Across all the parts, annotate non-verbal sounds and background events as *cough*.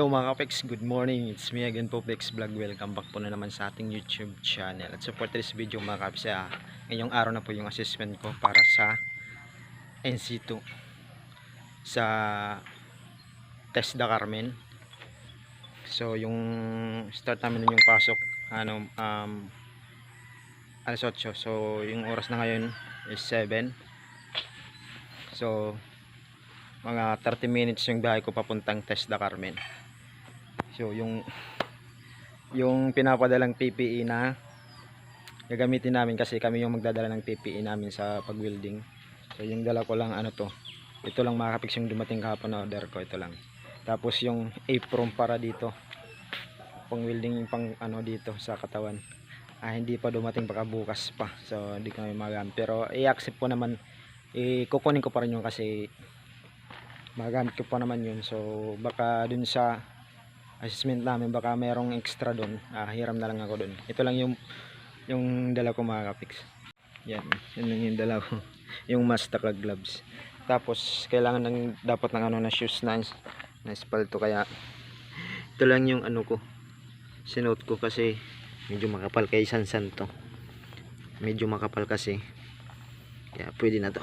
Hello mga kapex, good morning. It's me again po, Pex Vlog. Welcome back po na naman sa ating YouTube channel. At support this video mga kapex. Ah, ngayong araw na po yung assessment ko para sa NC2 sa Test da Carmen. So yung start namin yung pasok ano um alas 8. So yung oras na ngayon is 7. So mga 30 minutes yung biyahe ko papuntang Test da Carmen. So yung yung pinapadalang PPE na gagamitin namin kasi kami yung magdadala ng PPE namin sa pag-welding. So yung dala ko lang ano to. Ito lang mga yung dumating kahapon na order ko ito lang. Tapos yung apron para dito. Pang welding yung pang ano dito sa katawan. Ah, hindi pa dumating baka bukas pa. So hindi ko na magamit. Pero i-accept ko naman eh, kukunin ko pa rin yun kasi magamit ko pa naman yun so baka dun sa assessment namin. Baka merong extra dun. Ah, hiram na lang ako dun. Ito lang yung yung dala ko mga kapiks. Yan. Yun yung dala ko. *laughs* Yung mastaka gloves. Tapos kailangan ng dapat ng ano na shoes. Na na espalto kaya *laughs* ito lang yung ano ko. Sinuot ko kasi medyo makapal kay sansan to medyo makapal kasi. Kaya pwede na to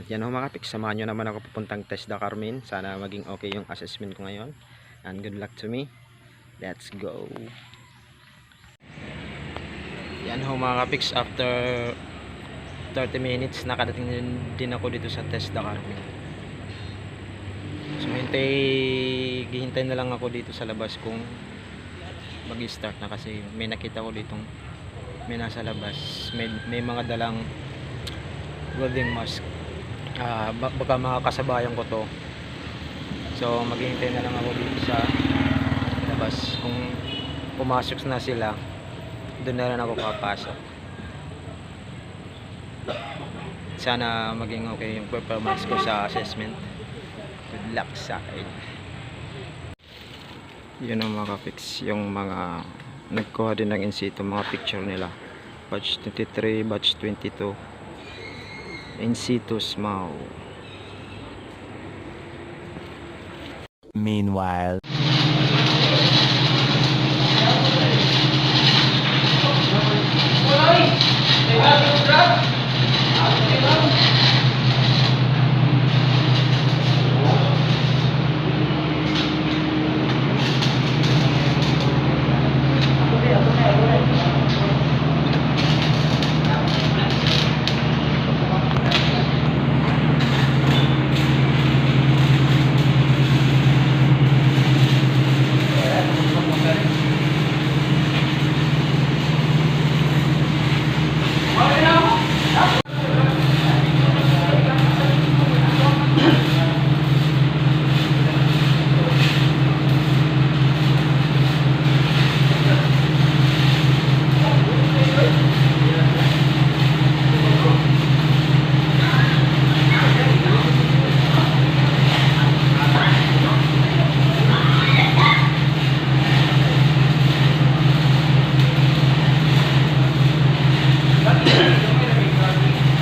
at yan ho mga kapik, samahan nyo naman ako pupuntang Test da Carmen. Sana maging okay yung assessment ko ngayon. And good luck to me. Let's go. Yan ho mga kapiks, after 30 minutes, nakadating din ako dito sa Test da Carmen. So hintay, gihintay na lang ako dito sa labas kung mag-start na kasi may nakita ko ditong may nasa labas. May, may mga dalang welding mask Ba- baka makakasabayan ko to. So maghihintay na lang ako dito sa labas. Kung pumasok na sila doon na rin ako papasok. Sana maging okay yung performance ko sa assessment. Good luck sa akin. Yun ang mga fix yung mga nagkuha din ng in situ mga picture nila. Batch 23 batch 22 in situ small Meanwhile,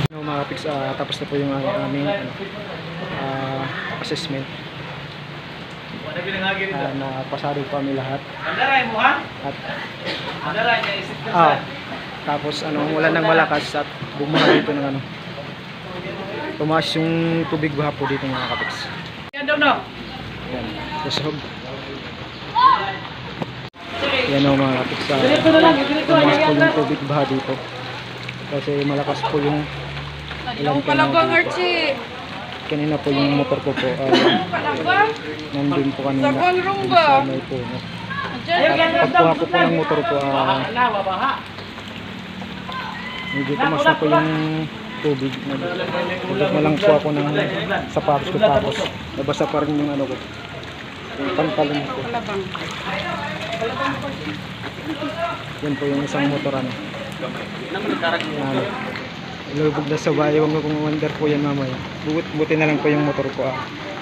No, mga kapiks, ah, tapos na po yung uh, aming ah, assessment. Uh, napasado pa kami lahat. Andaray mo ha? At, ah, tapos ano, wala nang malakas at bumaha dito ng ano. Tumaas yung tubig baha po dito mga kapiks. Yan daw no. Yan, kusog. Yan o mga kapiks. ah, na ganito tumaas po yung tubig baha dito. Kasi malakas po yung Yung palabang Archie. kanina po yung motor ko po. *laughs* ah, Palabang? nandun po kanina. Sabon dun rumba. Sa may puno. Diyan. At pagkuha ko po ng motor ko, Baha ah, medyo tumas na po yung tubig. Nagulog na lang po ako ng sapatos ko tapos nabasa pa rin yung ano ko. Yung pantalon ko. Yan po yung isang motor ano. Ano, lubog na sa bahay. Huwag kung umandar po yan mamaya. Buti, buti na lang po yung motor ko. Ah.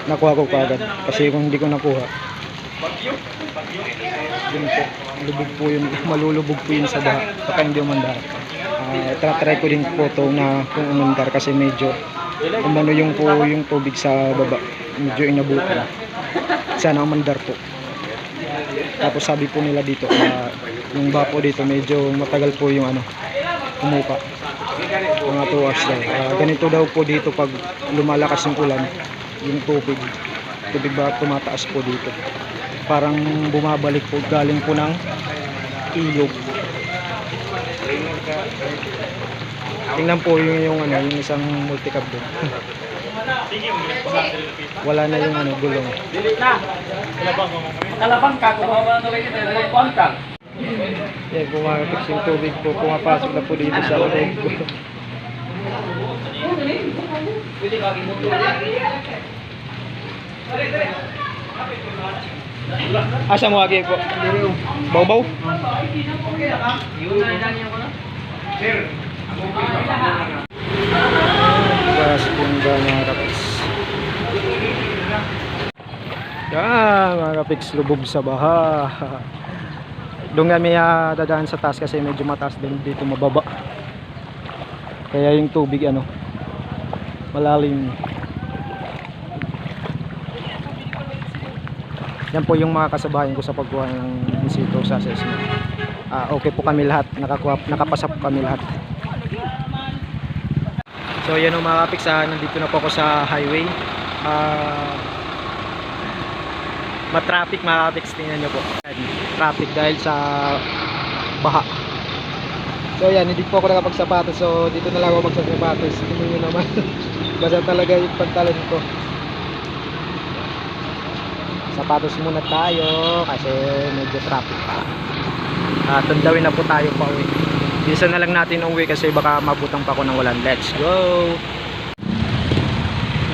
Nakuha ko kaagad. Kasi kung hindi ko nakuha, yun po. Lubog po yun. *laughs* Malulubog po yun sa baha. Baka hindi umandar. Ah, try ko din po to na kung umandar kasi medyo umano yung po yung tubig sa baba. medyo inabutan. Sana ang mandar po. Tapos sabi po nila dito, ah, yung bapo dito medyo matagal po yung ano, umupa. Mga 2 hours daw. Ah, ganito daw po dito pag lumalakas yung ulan, yung tubig. Tubig ba tumataas po dito. Parang bumabalik po galing po ng ilog. Tingnan po yung, yung ano, yung isang multicab doon. *laughs* Wala na yung ano, gulong. Na. Kalabang ka, kung mga tuloy kita, nagkuhan ka. Yan, pumapit yung tubig po, pumapasok na po dito sa loob. Asa mo agi po? Baw-baw? Pas yung ba mga kapiks? Yan mga kapiks, lubog sa baha. *laughs* Doon kami ah, dadaan sa taas kasi medyo mataas din dito mababa. Kaya yung tubig ano, malalim. Yan po yung mga kasabayan ko sa pagkuha ng insito sa assessment. Ah, okay po kami lahat, nakakuha, nakapasa po kami lahat. So yan o mga kapiks, ah, nandito na po ako sa highway. Ah, matraffic mga kapiks, tingnan nyo po. Traffic dahil sa baha. So yan, hindi po ako nakapagsapatos. So dito na lang ako magsasapatos. Tingnan nyo naman. *laughs* Basta talaga yung pantalon ko. Sapatos muna tayo kasi medyo traffic pa. At tandawin na po tayo pa uwi. Bisa na lang natin umuwi kasi baka mabutang pa ako ng walan. Let's go!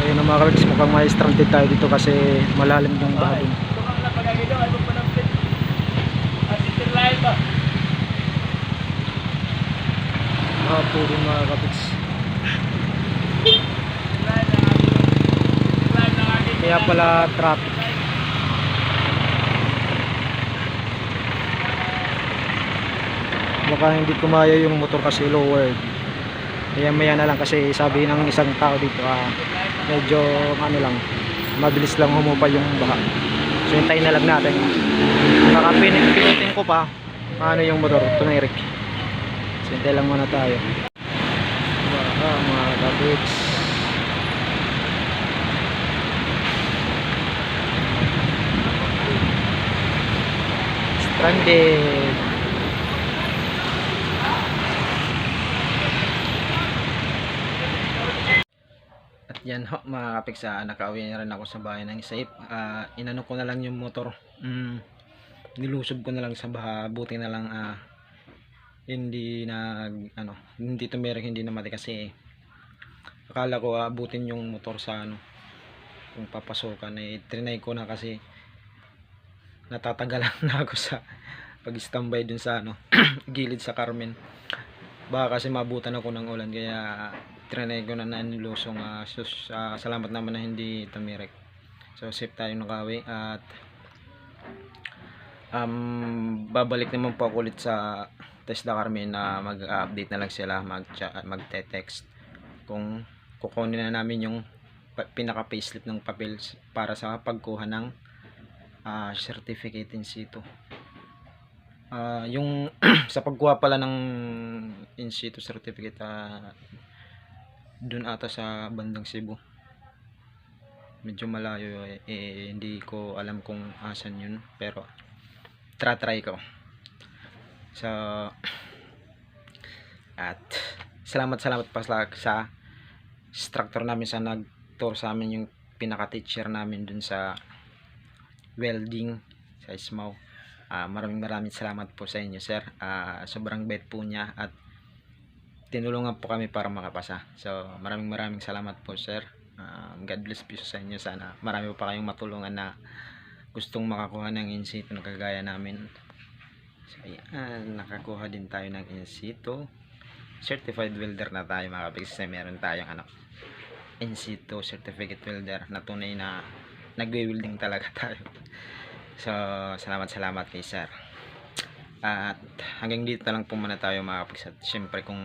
Ayun na mga kapiks, mukhang may stranded tayo dito kasi malalim yung baha dun. Baha po dun mga kapiks. Kaya pala traffic. Baka hindi kumaya yung motor kasi lowered. Kaya maya na lang kasi sabi ng isang tao dito ah, medyo ano lang mabilis lang humupa yung baha. So hintayin na lang natin. Pinutin ko pa ano yung motor, tumirik. So hintay lang muna tayo. Baha mga kabits. Stranded. Yan ho, mga kapiks, ah, nakauwi na rin ako sa bahay ng safe. Ah, inano ko na lang yung motor. Mm, nilusob ko na lang sa baha. Buti na lang ah, hindi na ano, hindi tumirik, hindi namatay kasi akala ko abutin yung motor sa ano kung papasukan eh trinay ko na kasi natatagalan *laughs* na ako sa pag standby dun sa ano *clears throat* gilid sa Carmen baka kasi mabutan ako ng ulan kaya trinay ko na na nilusong ah, sus, ah, salamat naman na hindi tumirek. So safe tayo nakawi at um, babalik naman po ako ulit sa Tesla Carmen na mag-update na lang sila mag magte-text kung kukunin na namin yung pinaka payslip ng papel para sa pagkuha ng ah, certificate in situ Ah, yung *clears throat* sa pagkuha pala ng in situ certificate ah, dun ata sa bandang Cebu. Medyo malayo eh, eh, hindi ko alam kung asan yun pero tra-try ko. So *clears throat* at salamat salamat pa sa, sa instructor namin sa nag-tour sa amin yung pinaka-teacher namin dun sa welding sa Ismaw Ah, maraming maraming salamat po sa inyo sir. Ah, sobrang bait po niya at tinulungan po kami para makapasa. So maraming maraming salamat po sir. Ah, God bless po sa inyo. Sana marami pa kayong matulungan na gustong makakuha ng in situ na kagaya namin. So ayan nakakuha din tayo ng in situ certified welder na tayo mga kapigs kasi meron tayong ano in situ certificate welder na tunay na nagwe-welding talaga *laughs* tayo so salamat salamat kay sir at hanggang dito na lang po muna tayo mga kapigs at syempre kung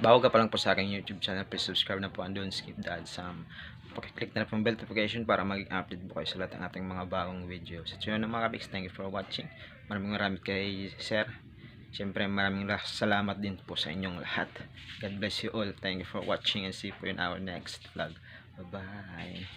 bago ka pa lang po sa aking YouTube channel, please subscribe na po and don't skip the ads. Um, pakiclick na po bell notification para maging update po kayo sa lahat ng ating mga bagong videos. At yun na mga kapiks, thank you for watching. Maraming maraming kay Sir. Siyempre maraming la- salamat din po sa inyong lahat. God bless you all. Thank you for watching and see you in our next vlog. Bye-bye.